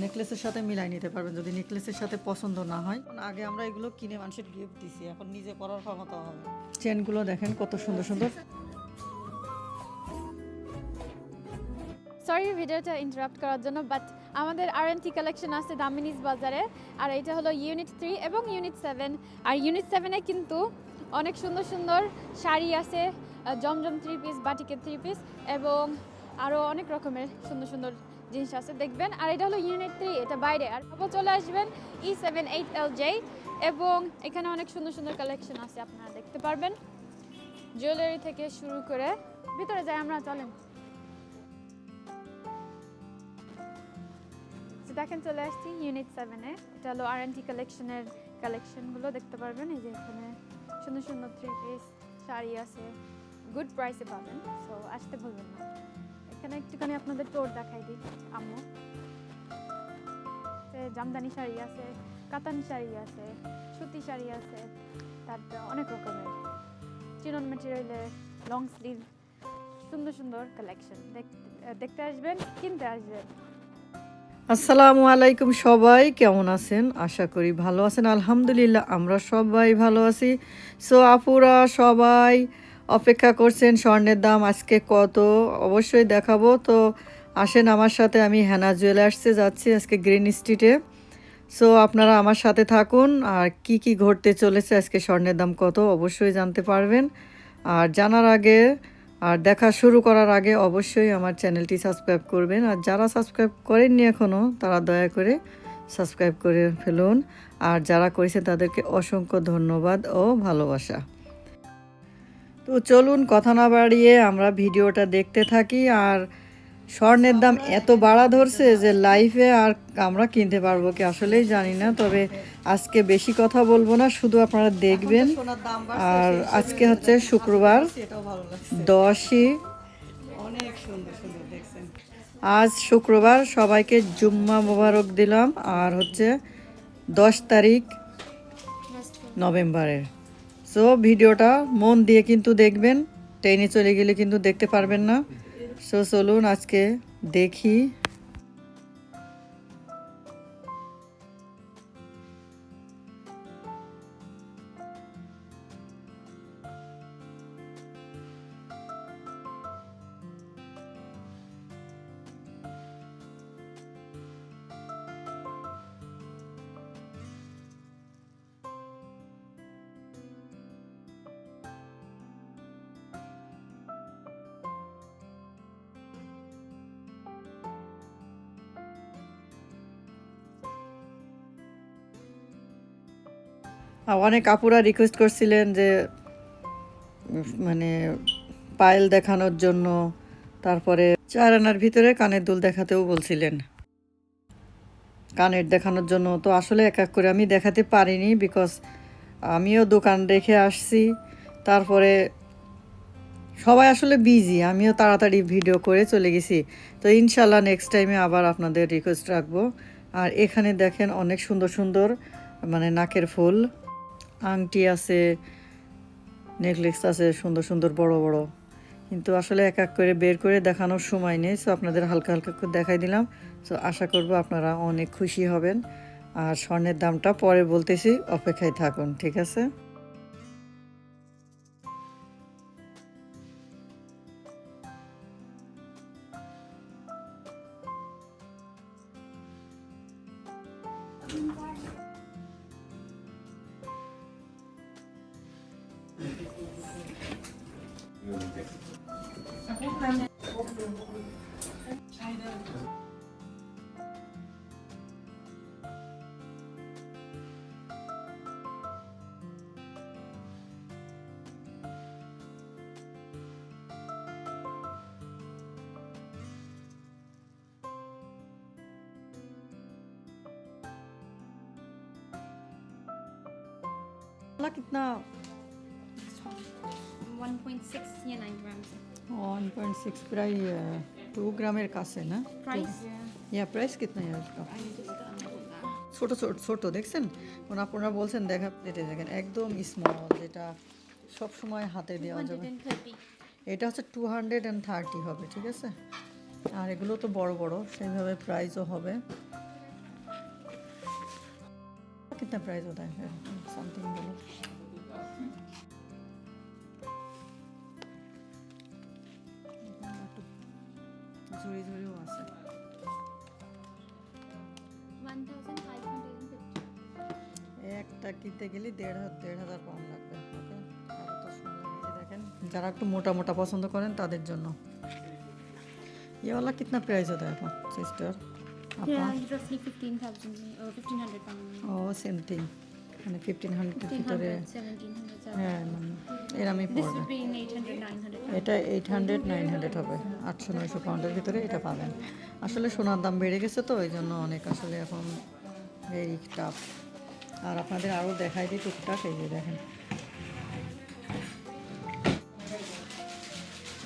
নেকলেসের সাথে মিলাই নিতে পারবেন যদি নেকলেসের সাথে পছন্দ না হয়। আগে আমরা এগুলো কিনে মানুষের গিফট দিছি এখন নিজে পরার ক্ষমতা হবে। চেনগুলো দেখেন কত সুন্দর সুন্দর। সরি ভিডিওটা ইন্টারাপ্ট করার জন্য বাট আমাদের আর এন টি কালেকশন আছে দামিনিস বাজারে আর এটা হলো ইউনিট থ্রি এবং ইউনিট সেভেন আর ইউনিট সেভেনে কিন্তু অনেক সুন্দর সুন্দর শাড়ি আছে জমজম থ্রি পিস বাটিকের থ্রি পিস এবং আরও অনেক রকমের সুন্দর সুন্দর জিনিস আছে, দেখবেন। আর এটা হলো ইউনিট থ্রি এটা বাইরে। আর তারপর চলে আসবেন E seven eight L J এবং এখানে অনেক সুন্দর সুন্দর কালেকশন আছে, আপনারা দেখতে পারবেন। জুয়েলারি থেকে শুরু করে, ভিতরে যাই আমরা, চলেন। দেখেন, চলে আসছি ইউনিট সেভেনে এটা হলো আর এন টি কালেকশনের কালেকশনগুলো দেখতে পারবেন। এই যে এখানে সুন্দর সুন্দর থ্রি পিস শাড়ি আছে। গুড প্রাইসে পাবেন সো আসতে ভুলবেন না। এখানে একটুখানি আপনাদের টোর দেখাই দিই, আম্মু। জামদানি শাড়ি আছে, কাতানি শাড়ি আছে, সুতি শাড়ি আছে, তারপরে অনেক রকমের। চিনন মেটেরিয়ালের লং স্লিভ সুন্দর সুন্দর কালেকশন দেখতে আসবেন, কিনতে আসবেন। আসসালামু আলাইকুম সবাই, কেমন আছেন? আশা করি ভালো আছেন। আলহামদুলিল্লাহ, আমরা সবাই ভালো আছি। সো আপুরা সবাই অপেক্ষা করছেন স্বর্ণের দাম আজকে কত? অবশ্যই দেখাবো। তো আসেন আমার সাথে, আমি হ্যানা জুয়েলার্সে যাচ্ছি আজকে গ্রিন স্ট্রিটে। সো আপনারা আমার সাথে থাকুন। আর কি কি ঘটতে চলেছে, আজকে স্বর্ণের দাম কত, অবশ্যই জানতে পারবেন। আর জানার আগে, আর দেখা শুরু করার আগে অবশ্যই আমার চ্যানেলটি সাবস্ক্রাইব করবেন। আর যারা সাবস্ক্রাইব করেননি এখনও তারা দয়া করে সাবস্ক্রাইব করে ফেলুন। আর যারা করেছে তাদেরকে অসংখ্য ধন্যবাদ ও ভালোবাসা। তো চলুন কথা না বাড়িয়ে আমরা ভিডিওটা দেখতে থাকি আর স্বর্ণের দাম এত বাড়া ধরছে যে লাইফে আর আমরা কিনতে পারব কি আসলেই জানি না তবে আজকে বেশি কথা বলব না শুধু আপনারা দেখবেন। আর আজকে হচ্ছে শুক্রবার দশই আজ শুক্রবার সবাইকে জুম্মা মোবারক দিলাম আর হচ্ছে দশ তারিখ নভেম্বরের। সো ভিডিওটা মন দিয়ে কিন্তু দেখবেন। ট্রেনে চলে গেলে কিন্তু দেখতে পারবেন না। সো চলুন আজকে দেখি। অনেক আপুরা রিকোয়েস্ট করছিলেন যে মানে পায়েল দেখানোর জন্য। তারপরে চার আনার ভিতরে কানের দুল দেখাতেও বলছিলেন। কানের দেখানোর জন্য তো আসলে এক এক করে আমি দেখাতে পারিনি বিকজ আমিও দোকান রেখে আসছি। তারপরে সবাই আসলে বিজি আমিও তাড়াতাড়ি ভিডিও করে চলে গেছি। তো ইনশাল্লাহ নেক্সট টাইমে আবার আপনাদের রিকোয়েস্ট রাখব। আর এখানে দেখেন অনেক সুন্দর সুন্দর মানে নাকের ফুল। আংটি আছে, নেকলেস আছে, সুন্দর সুন্দর, বড় বড়। কিন্তু আসলে এক এক করে বের করে দেখানোর সময় নেই সো আপনাদের হালকা হালকা করে দেখাই দিলাম। সো আশা করব আপনারা অনেক খুশি হবেন। আর স্বর্ণের দামটা পরে বলতেছি, অপেক্ষায় থাকুন, ঠিক আছে? कितना 1.6 yen 9 grams. 1.6 प्राय 2 ग्राम এর কাছে না? প্রাইস ইয়া প্রাইস কিতনা है इसका ছোট ছোট ছোট দেখছেন? মানে আপনারা বলছেন দেখা এটা দেখেন একদম স্মল যেটা সব সময় হাতে দেওয়া যাবে। এটা হচ্ছে টু হান্ড্রেড অ্যান্ড থার্টি হবে ঠিক আছে? আর এগুলো তো বড় বড় সেইভাবে প্রাইজও হবে। कितना प्राइस होता है समथिंग बोलो ঝুড়ি ঝুড়িও আছে One thousand five hundred and fifty. একটা কিনতে গেলে দেড় হাজার দেড় হাজার পাউন্ড লাগবে ওকে আরও তো সুন্দর এই যে দেখেন যারা একটু মোটা মোটা পছন্দ করেন তাদের জন্য ये वाला कितना प्राइस होता है sister Yeah, roughly fifteen thousand or fifteen hundred pounds. O same thing মানে ফিফটিন হান্ড্রেডের Fifteen ভিতরে hundred, seventeen hundred. হ্যাঁ মানে এরামই This পড়বে এটা এইট হান্ড্রেড নাইন হান্ড্রেড হবে। আটশো, নয়শো পাউন্ডের ভিতরে এটা পাবেন। আসলে সোনার দাম বেড়ে গেছে তো, ওই জন্য অনেক আসলে এখন ভেরি টাফ আর আপনাদের আরও দেখাই দিই টুকটাক, এই যে দেখেন।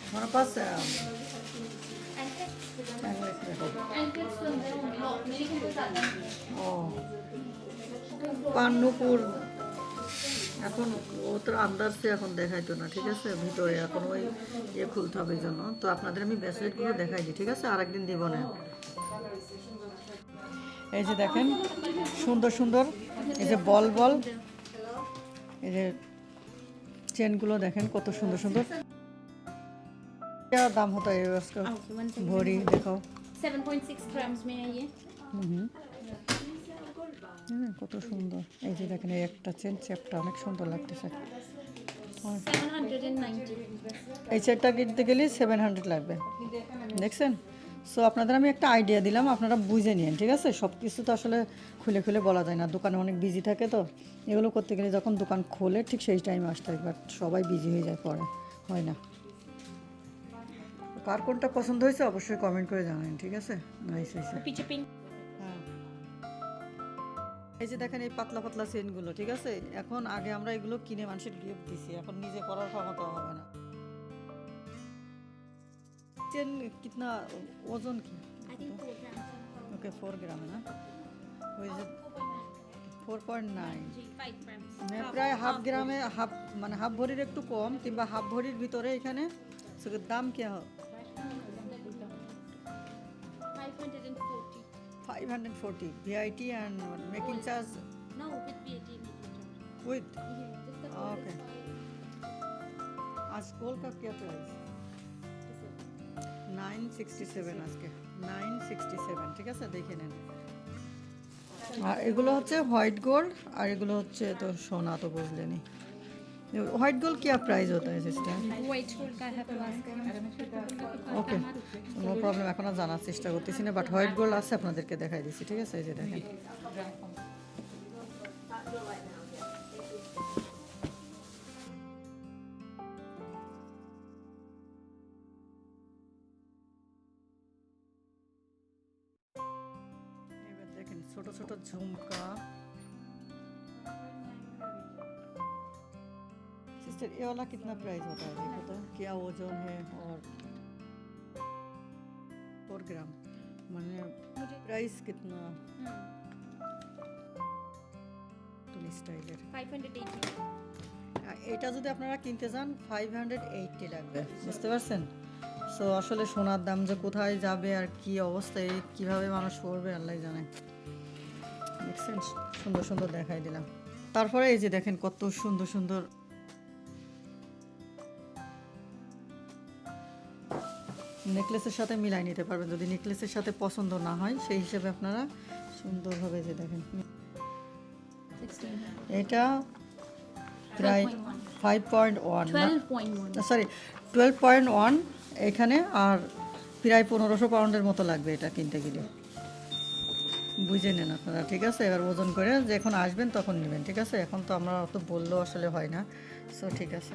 আমার ও, পান্নুপুর এখন ও তো আন্দাজে এখন দেখাইতো না ঠিক আছে? ভিতরে এখন ওই ইয়ে খুলতে হবে জন্য। তো আপনাদের আমি ব্যাসলেটগুলো দেখাই দিই ঠিক আছে? আর একদিন দিব না। এই যে দেখেন সুন্দর সুন্দর। এই যে বল বল। এই যে চেনগুলো দেখেন কত সুন্দর সুন্দর। দাম হতো এই ভরি দেখো। 7.6 গ্রামস মে আইয়ে হুম। কত সুন্দর। এই যে দেখেন এই একটা চেন চেপটা অনেক সুন্দর লাগতেছে। এই চেয়ারটা কিনতে গেলে সেভেন হান্ড্রেড লাগবে। দেখছেন? সো আপনাদের আমি একটা আইডিয়া দিলাম আপনারা বুঝে নিন ঠিক আছে? সব কিছু তো আসলে খুলে খুলে বলা যায় না। দোকানে অনেক বিজি থাকে তো। এগুলো করতে গেলে যখন দোকান খোলে ঠিক সেই টাইমে আসতে হয় বাট সবাই বিজি হয়ে যায় পরে। হয় না। কার কোনটা পছন্দ হয়েছে অবশ্যই কমেন্ট করে জানান ঠিক আছে? নাইস হয়েছে এই যে দেখেন এই পাতলা পাতলা চেনগুলো ঠিক আছে? এখন আগে আমরা এগুলো কিনে মানুষের গিফট দিছি এখন নিজে করার ক্ষমতা হবে না। চেন কিতনা ওজন কি. ওকে ফোর গ্রাম না? ওই যে ফোর পয়েন্ট নাইন প্রায় হাফ গ্রামে হাফ মানে হাফ ভরির একটু কম কিংবা হাফ ভরির ভিতরে এখানে দাম কে Five five hundred and oh, making charge? No, with VAT. With? Yeah, just the okay. আজ কোলটা কে প্রাইস নাইন সিক্সটি সেভেন আজকে নাইন সিক্সটি সেভেন ঠিক আছে দেখে নিন আর এগুলো হচ্ছে হোয়াইট গোল্ড আর এগুলো হচ্ছে তো সোনা তো বুঝলেনি হোয়াইট গোল্ড क्या प्राइस होता है सिस्टर White gold का है plus ওকে নো প্রবলেম এখন আর জানার চেষ্টা করতেছি না বাট হোয়াইট গোল্ড আছে আপনাদেরকে দেখাই দিচ্ছি ঠিক আছে এই যে দেখেন এবার দেখেন ছোট ছোট ঝুমকা सिस्टर ये वाला कितना प्राइस होता है देखो तो क्या वजन है और फोर ग्राम मैंने प्राइस कितना তুল স্টাইলের Five hundred eighty. এটা যদি আপনারা কিনতে চান ফাইভ হান্ড্রেড এইটটি লাগবে বুঝতে পারছেন সো আসলে সোনার দাম যে কোথায় যাবে আর কি অবস্থায় কিভাবে মানুষ পড়বে আল্লাহ জানে দেখছেন সুন্দর সুন্দর দেখাই দিলাম তারপরে এই যে দেখেন কত সুন্দর সুন্দর নেকলেসের সাথে মিলাই নিতে পারবেন। যদি নেকলেসের সাথে পছন্দ না হয় সেই হিসেবে আপনারা সুন্দরভাবে যে দেখেন। এটা প্রায় five point one. Sorry twelve point one এখানে আর প্রায় পনেরোশো পাউন্ডের মতো লাগবে এটা কিনতে গেলে। বুঝে নেন আপনারা ঠিক আছে? এবার ওজন করে যখন আসবেন তখন নেবেন ঠিক আছে? এখন তো আমরা অত বললেও আসলে হয় না। সো ঠিক আছে।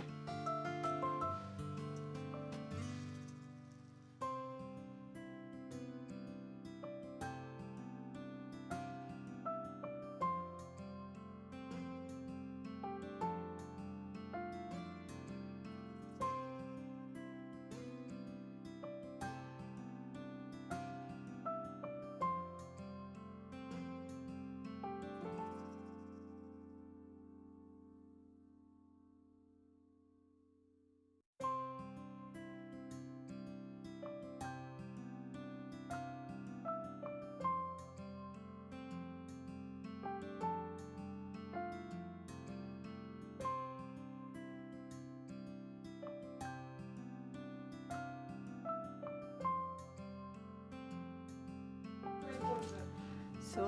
সো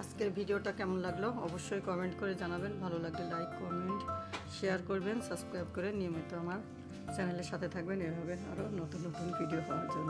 আজকের ভিডিওটা কেমন লাগল? অবশ্যই কমেন্ট করে জানাবেন। ভালো লাগলে লাইক কমেন্ট শেয়ার করবেন সাবস্ক্রাইব করে নিয়মিত আমার চ্যানেলের সাথে থাকবেন। এভাবে আরও নতুন নতুন ভিডিও পাওয়ার জন্য।